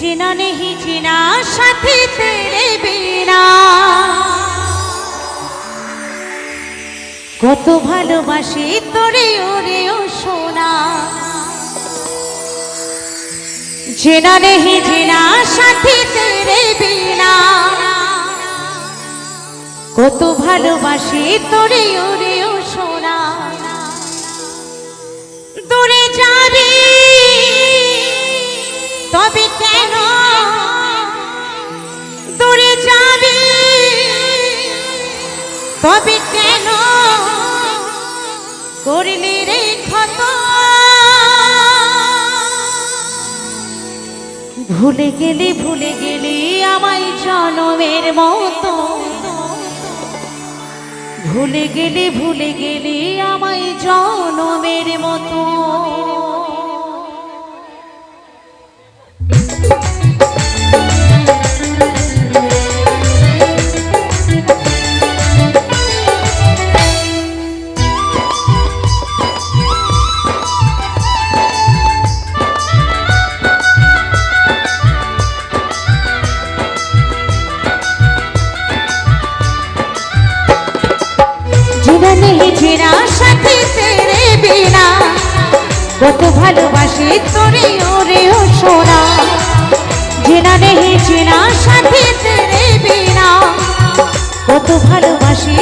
চেনা নেহি চেনা সাথে তেরে বিনা কত ভালোবাসি তোরে, ওরে ও সোনা। চেনা নেহি চেনা সাথে তেরে বিনা কত ভালোবাসি তোরে, ওরে ও সোনা। করলি রে ক্ষত। ভুলে গেলি ভুলে গেলি আমায় জনমের মতো। ভুলে গেলি ভুলে গেলি আমায় জনমের মতো। কত ভালোবাসি তোরে ওরে ও সোনা। জেনা নেহে চেনা সাথে তেরে বিনা। কত ভালোবাসি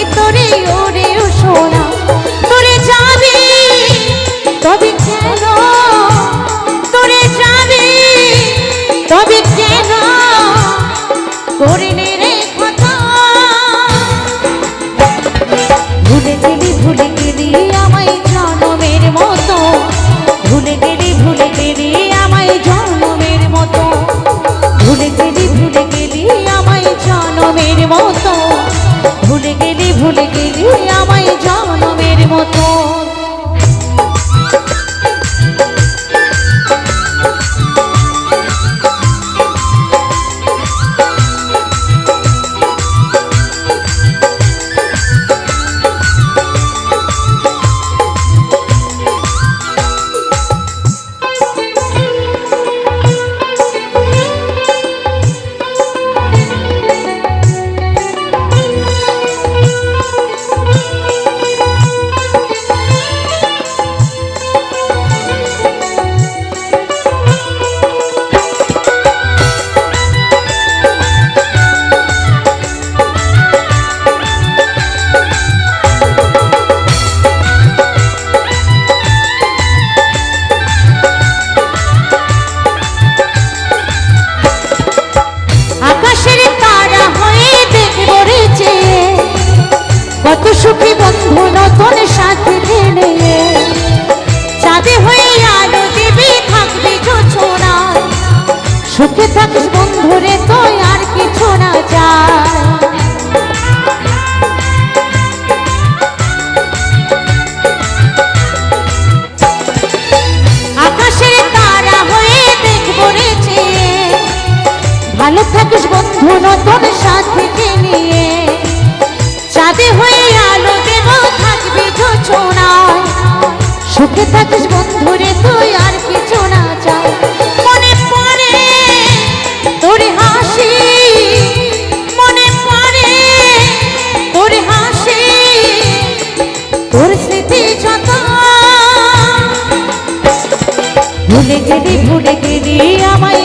ভুলে গেলি বন্ধু নতুন সাথীকে নিয়ে চাঁদে হয়ে আলো দেব থাকবি যোচনায় সুখে থাকিস বন্ধুরে তুই আর কিছু না চাই। মনে পড়ে তোর হাসি, মনে পড়ে তোর হাসি, তোর স্মৃতি যত। ভুলে গেলি ভুলে গেলি আমায়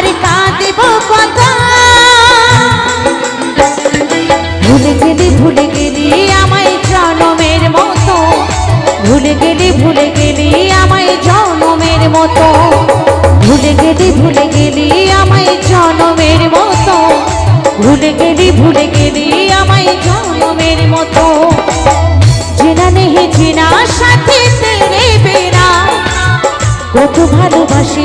আর কাঁদেব কথা। ভুলে গেলি ভুলে গেলি আমায় জনমের মতো। ভুলে গেলি ভুলে গেলি আমায় জনমের মতো। ভুলে গেলি ভুলে গেলি আমায় জনমের মতো। ভুলে গেলি ভুলে গেলি আমায় জনমের মতো। চেনা নেহি চেনা সাথে কত ভালোবাসি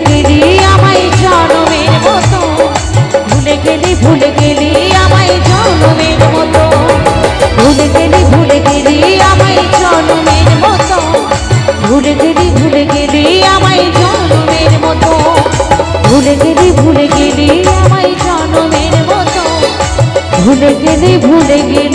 ভুলে গেলি ভুলে গেলি